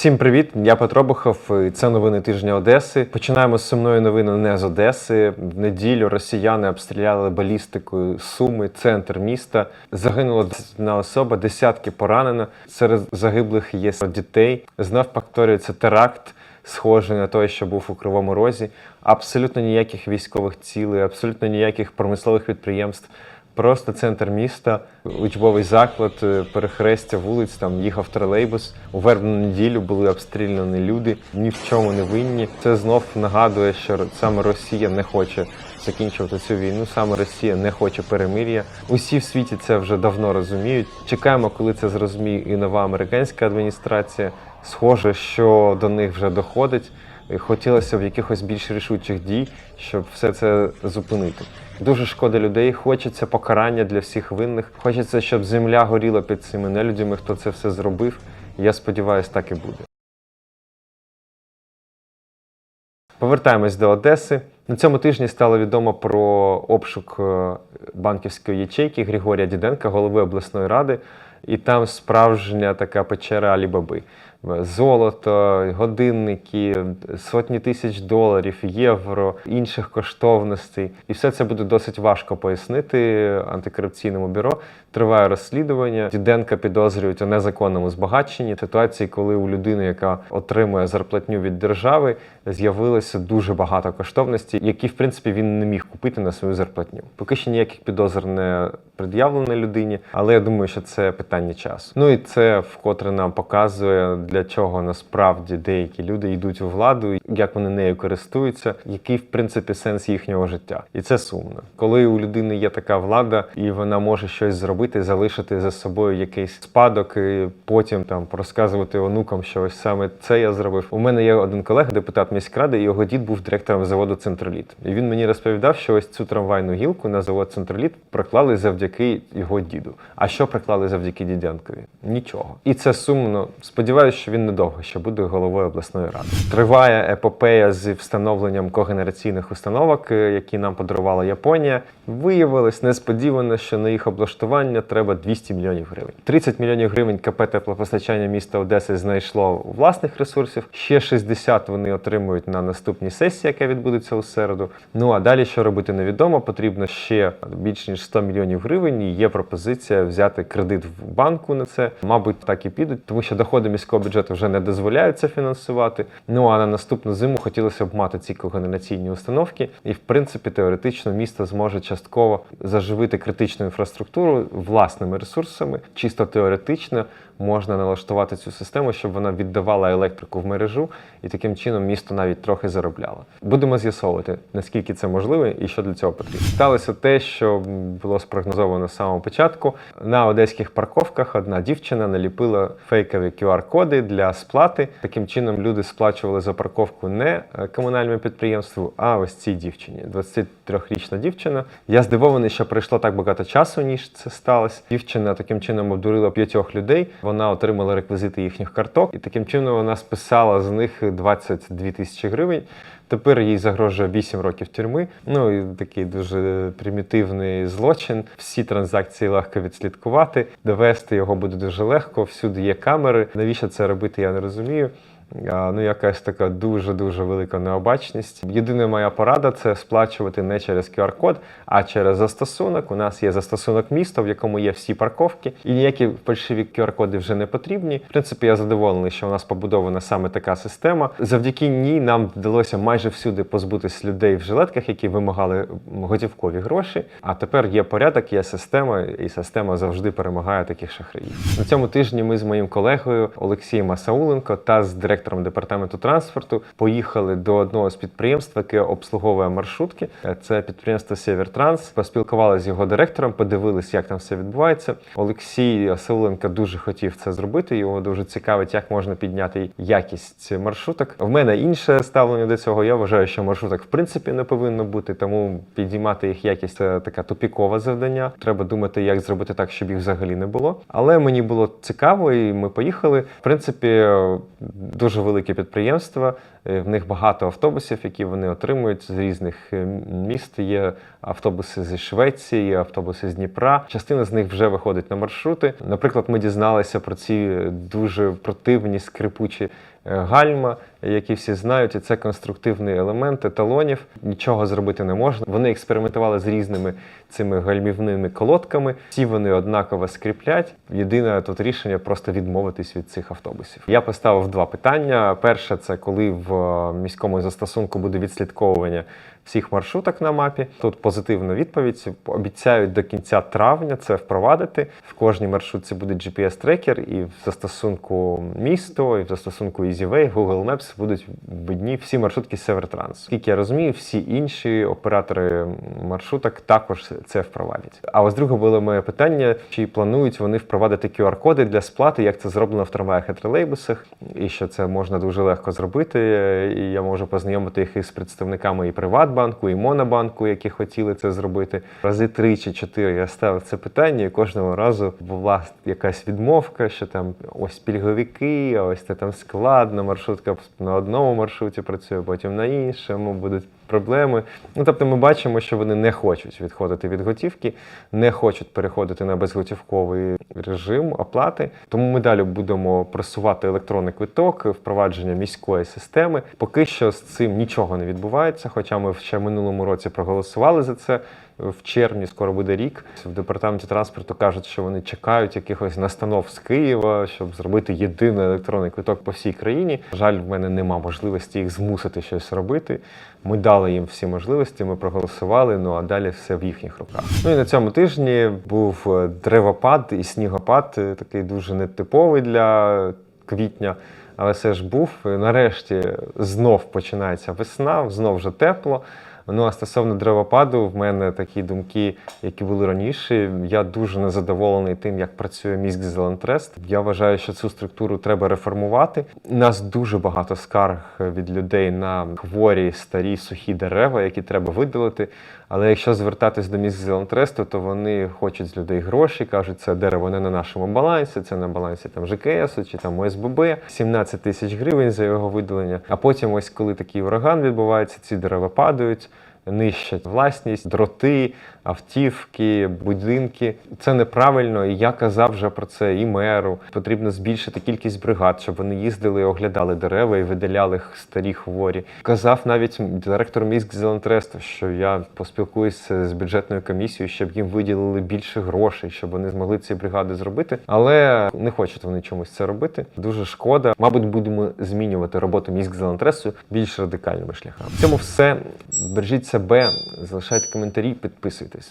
Всім привіт! Я Петро Бухов. і Це новини тижня Одеси. Починаємо з сумної новини не з Одеси. В неділю росіяни обстріляли балістикою Суми, центр міста. Загинула одна особа, десятки поранено. Серед загиблих є дітей. Знов повторюється теракт. Схожий на той, що був у Кривому Розі, абсолютно ніяких військових цілей, абсолютно ніяких промислових підприємств. Просто центр міста, учбовий заклад, е, перехрестя вулиць, там їхав тролейбус. У вербну неділю були обстріляні люди, ні в чому не винні. Це знов нагадує, що саме Росія не хоче закінчувати цю війну, саме Росія не хоче перемир'я. Усі в світі це вже давно розуміють. Чекаємо, коли це зрозуміє і нова американська адміністрація. Схоже, що до них вже доходить. Хотілося б якихось більш рішучих дій, щоб все це зупинити. Дуже шкода людей, хочеться покарання для всіх винних. Хочеться, щоб земля горіла під цими нелюдями, хто це все зробив. Я сподіваюся, так і буде. Повертаємось до Одеси. На цьому тижні стало відомо про обшук е, банківської ячейки Григорія Діденка, голови обласної ради, і там справжня така печера Алібаби. Золото, годинники, сотні тисяч доларів, євро, інших коштовностей. І все це буде досить важко пояснити антикорупційному бюро. Триває розслідування. Діденка підозрюють у незаконному збагаченні. Ситуації, коли у людини, яка отримує зарплатню від держави, з'явилося дуже багато коштовностей, які в принципі він не міг купити на свою зарплатню. Поки що ніяких підозр не пред'явлено людині, але я думаю, що це питання часу. Ну і це вкотре нам показує, для чого насправді деякі люди йдуть у владу, як вони нею користуються, який в принципі сенс їхнього життя. І це сумно. Коли у людини є така влада, і вона може щось зробити, залишити за собою якийсь спадок, і потім там розказувати онукам, що ось саме це я зробив. У мене є один колега, депутат міськради, і його дід був директором заводу Центроліт. І він мені розповідав, що ось цю трамвайну гілку на завод Центроліт проклали завдяки його діду. А що проклали завдяки дідянкові? Нічого. І це сумно. Сподіваюся, що він недовго ще буде головою обласної ради. Триває епопея з встановленням когенераційних установок, е, які нам подарувала Японія. Виявилось несподівано, що на їх облаштування треба 200 мільйонів гривень. 30 мільйонів гривень КП теплопостачання міста Одеси знайшло власних ресурсів. Ще 60 вони отримують на наступній сесії, яка відбудеться у середу. Ну а далі що робити невідомо. Потрібно ще більш ніж 100 мільйонів гривень. І є пропозиція взяти кредит в банку на це. Мабуть, так і підуть, тому що доходи міського бюджету вже не дозволяють це фінансувати. Ну а на наступну зиму хотілося б мати ці когенераційні установки, і в принципі теоретично місто зможе частково заживити критичну інфраструктуру власними ресурсами, чисто теоретично. Можна налаштувати цю систему, щоб вона віддавала електрику в мережу, і таким чином місто навіть трохи заробляло. Будемо з'ясовувати, наскільки це можливо і що для цього потрібно. Сталося те, що було спрогнозовано з самого початку. На одеських парковках одна дівчина наліпила фейкові QR-коди для сплати. Таким чином люди сплачували за парковку не е, комунальному підприємству, а ось цій дівчині. 23-річна дівчина. Я здивований, що пройшло так багато часу, ніж це сталося. Дівчина таким чином обдурила п'ятьох людей. Вона отримала реквізити їхніх карток, і таким чином вона списала з них 22 тисячі гривень. Тепер їй загрожує 8 років тюрми. Ну і такий дуже примітивний злочин. Всі транзакції легко відслідкувати, довести його буде дуже легко. Всюди є камери. Навіщо це робити? Я не розумію. Ну, якась така дуже-дуже велика необачність. Єдина моя порада це сплачувати не через QR-код, а через застосунок. У нас є застосунок міста, в якому є всі парковки, і ніякі фальшиві QR-коди вже не потрібні. В принципі, я задоволений, що у нас побудована саме така система. Завдяки ній нам вдалося майже всюди позбутись людей в жилетках, які вимагали готівкові гроші. А тепер є порядок, є система, і система завжди перемагає таких шахраїв. На цьому тижні ми з моїм колегою Олексієм Асауленко та з директором департаменту транспорту поїхали до одного з підприємств, яке обслуговує маршрутки. Це підприємство Сєвертранс. Поспілкувалися з його директором, подивилися, як там все відбувається. Олексій Асауленко дуже хотів це зробити. Його дуже цікавить, як можна підняти якість маршруток. В мене інше ставлення до цього. Я вважаю, що маршруток в принципі не повинно бути, тому підіймати їх якість це таке тупікове завдання. Треба думати, як зробити так, щоб їх взагалі не було. Але мені було цікаво, і ми поїхали. В принципі, дуже дуже велике підприємство. е, В них багато автобусів, які вони отримують з різних е, міст. Є автобуси зі Швеції, є автобуси з Дніпра. Частина з них вже виходить на маршрути. Наприклад, ми дізналися про ці дуже противні скрипучі е, гальма, які всі знають, і це конструктивний елемент еталонів. Нічого зробити не можна. Вони експериментували з різними цими гальмівними колодками. Всі вони однаково скріплять. Єдине тут рішення просто відмовитись від цих автобусів. Я поставив два питання. Перше, це коли в е, міському застосунку буде відслідковування всіх маршруток на мапі. Тут позитивна відповідь. Обіцяють до кінця травня це впровадити. В кожній маршрутці буде GPS-трекер, і в застосунку місто, і в застосунку EasyWay, Google Maps будуть видні всі маршрутки Севертранс. Скільки я розумію, всі інші оператори маршруток також це впровадять. А ось друге було моє питання: чи планують вони впровадити QR-коди для сплати, як це зроблено в трамваях і тролейбусах, і що це можна дуже легко зробити. І я можу познайомити їх із представниками і Приватбанку, і Монобанку, які хотіли це зробити. Рази три чи чотири я ставив це питання, і кожного разу була якась відмовка, що там ось пільговики, ось це там складно, маршрутка на одному маршруті працює, потім на іншому будуть проблеми. Ну тобто, ми бачимо, що вони не хочуть відходити від готівки, не хочуть переходити на безготівковий режим оплати. Тому ми далі будемо просувати електронний квиток, впровадження міської системи. Поки що з цим нічого не відбувається. Хоча ми ще минулому році проголосували за це. В червні скоро буде рік. В департаменті транспорту кажуть, що вони чекають якихось настанов з Києва, щоб зробити єдиний електронний квиток по всій країні. Жаль, в мене нема можливості їх змусити щось робити. Ми дали їм всі можливості, ми проголосували. Ну а далі все в їхніх руках. Ну і на цьому тижні був е, древопад і снігопад, е, такий дуже нетиповий для квітня. Але все ж був. Нарешті знов починається весна, знов вже тепло. Ну а стосовно древопаду, в мене такі думки, які були раніше. Я дуже незадоволений тим, як працює міськ Зелентрест. Я вважаю, що цю структуру треба реформувати. У нас дуже багато скарг від людей на хворі, старі, сухі дерева, які треба видалити. Але якщо звертатись до міськ Зелентресту, то вони хочуть з людей гроші, кажуть, це дерево не на нашому балансі, це на балансі там ЖКС чи там ОСББ, 17 тисяч гривень за його видалення. А потім, ось коли такий ураган відбувається, ці дерева падають. Нищать власність, дроти, автівки, будинки. Це неправильно. І я казав вже про це і меру. Потрібно збільшити кількість бригад, щоб вони їздили, і оглядали дерева і видаляли старі хворі. Казав навіть директор міськ Зелентресту, що я поспілкуюся з бюджетною комісією, щоб їм виділили більше грошей, щоб вони змогли ці бригади зробити. Але не хочуть вони чомусь це робити. Дуже шкода. Мабуть, будемо змінювати роботу міськ Зелентресту більш радикальними шляхами. В цьому все. Бережіть себе, залишайте коментарі, підписуйтесь.